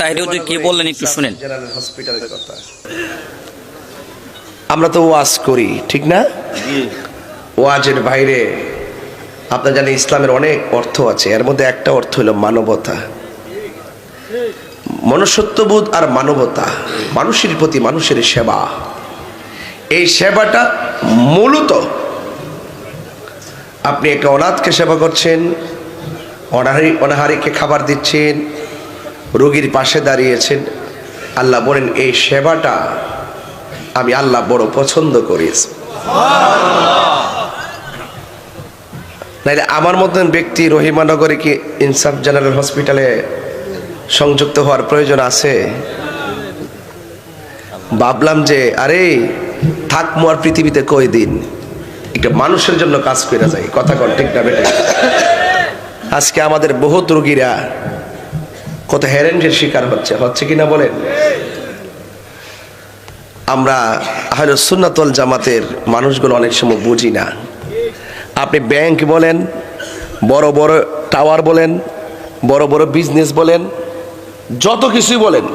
তাহির হুজুর কি বললেন একটু শুনেন। জেনারেল হসপিটালের কথা। আমরা তো ওয়াজ করি ঠিক না? ওয়াজের বাইরে আপনার জানেন ইসলামের অনেক অর্থ আছে এর মধ্যে একটা অর্থ হলো মানবতা। মনুষ্যত্ববোধ আর মানবতা মানুষের প্রতি মানুষের সেবা। এই সেবাটা মূলত আপনি একটা অনাথকে সেবা করছেন অনাহারি অনাহারিকে খাবার দিচ্ছেন রোগীর পাশে দাঁড়িয়েছেন। আল্লাহ বলেন, এই সেবাটা আমি আল্লাহ বড় পছন্দ করেছি। নাইলে আমার মতন ব্যক্তি রহিমানগরে কি ইনসাফ জেনারেল হসপিটালে সংযুক্ত হওয়ার প্রয়োজন আছে? ভাবলাম যে, আরে থাকমো আর পৃথিবীতে কই দিন? একটা মানুষের জন্য কাজ করে যায় কথা কর ঠিক না আজকে আমাদের বহুত রোগীরা কত হ্যারেন্টের শিকার হচ্ছে হচ্ছে কিনা বলেন? আমরা হয়তো সুন্নাতল জামাতের মানুষগুলো অনেক সময় বুঝি না। আপনি ব্যাংক বলেন, বড় বড় টাওয়ার বলেন, বড় বড় বিজনেস বলেন, যত কিছুই বলেন,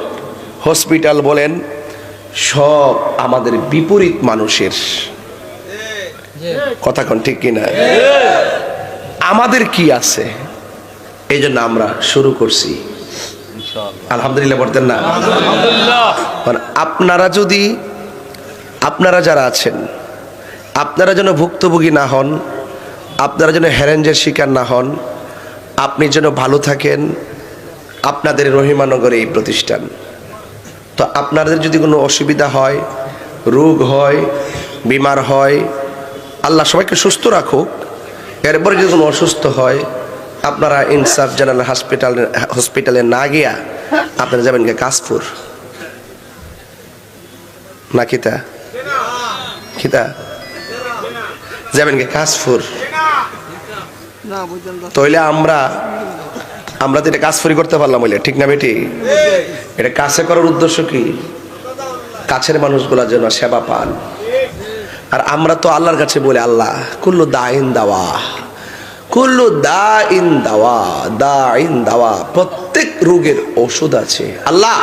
হসপিটাল বলেন, সব আমাদের বিপরীত মানুষের। কথা কোন ঠিক কিনা? আমাদের কি আছে? এই জন্য আমরা শুরু করছি। আলহামদুলিল্লাহ বলতেন না? আপনারা যদি আপনারা যারা আছেন আপনারা যেন ভুক্তভোগী না হন আপনারা যেন হ্যারেঞ্জের শিকার না হন আপনি যেন ভালো থাকেন আপনাদের রহিমানগরে এই প্রতিষ্ঠান। তো আপনাদের যদি কোনো অসুবিধা হয় রোগ হয় বিমার হয় আল্লাহ সবাইকে সুস্থ রাখুক। এরপরে যদি কোনো অসুস্থ হয় আপনারা ইনসাফ জেনারেল হসপিটালে হসপিটালে না গিয়া আপনারা যাবেন গে কাশপুর না কিতা কিতা যাবেন গে কাশপুর তইলে আমরা আমরা তো এটা কাজফুরি করতে পারলাম বলে ঠিক না বেটি? এটা কাছে করার উদ্দেশ্য কি? কাছের মানুষগুলা যেন সেবা পান। আর আমরা তো আল্লাহর কাছে বলি, আল্লাহ, কুল্লু দাইন দাওয়া। কুল্লু দা ইন দাওয়া দা ইন দাওয়া, প্রত্যেক রোগের ওষুধ আছে। আল্লাহ,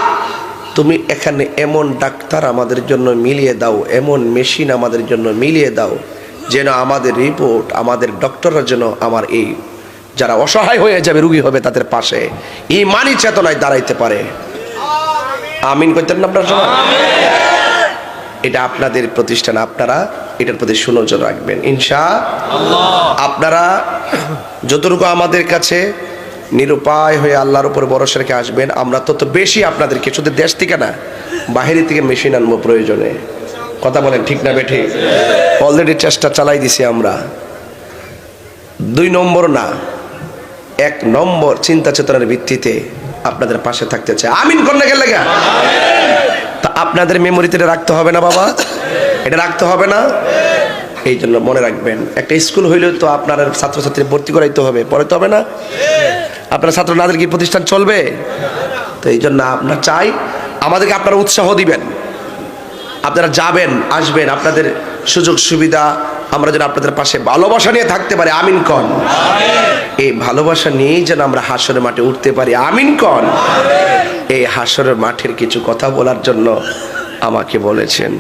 তুমি এখানে এমন ডাক্তার আমাদের জন্য মিলিয়ে দাও, এমন মেশিন আমাদের জন্য মিলিয়ে দাও, যেন আমাদের রিপোর্ট, আমাদের ডক্টররা যেন আমার এই, যারা অসহায় হয়ে যাবে, রুগী হবে তাদের পাশে ইমানি চেতনায় দাঁড়াইতে পারে। আমিন করতেন না আপনার সবাই? এটা আপনাদের প্রতিষ্ঠান, আপনারা এটার প্রতি সুনজর রাখবেন। ইনশা আপনারা যতটুকু আমাদের কাছে নিরুপায় হয়ে আল্লাহর উপর ভরসা রেখে আসবেন, আমরা তত বেশি আপনাদেরকে শুধু দেশ থেকে না, বাহিরে থেকে মেশিন আনব প্রয়োজনে। কথা বলেন ঠিক না বেঠি? অলরেডি চেষ্টা চালাই দিছি আমরা। দুই নম্বর না, এক নম্বর চিন্তা চেতনার ভিত্তিতে আপনাদের পাশে থাকতে চাই। আমিন কন্যা গেলে গা তা আপনাদের মেমোরিতে এটা রাখতে হবে না বাবা? এটা রাখতে হবে না? এই জন্য মনে রাখবেন একটা স্কুল হইলেও তো আপনার ছাত্রছাত্রী ভর্তি করাইতে হবে পরে তো হবে না? আপনার ছাত্র নাদের কি প্রতিষ্ঠান চলবে? তো এই জন্য আপনার চাই আমাদেরকে আপনারা উৎসাহ দিবেন। আপনারা যাবেন আসবেন আপনাদের সুযোগ সুবিধা আমরা যেন আপনাদের পাশে ভালোবাসা নিয়ে থাকতে পারি আমিন কন। এই ভালোবাসা নিয়েই যেন আমরা হাসরের মাঠে উঠতে পারি আমিন কন। এই হাসরের মাঠের কিছু কথা বলার জন্য আমাকে বলেছেন।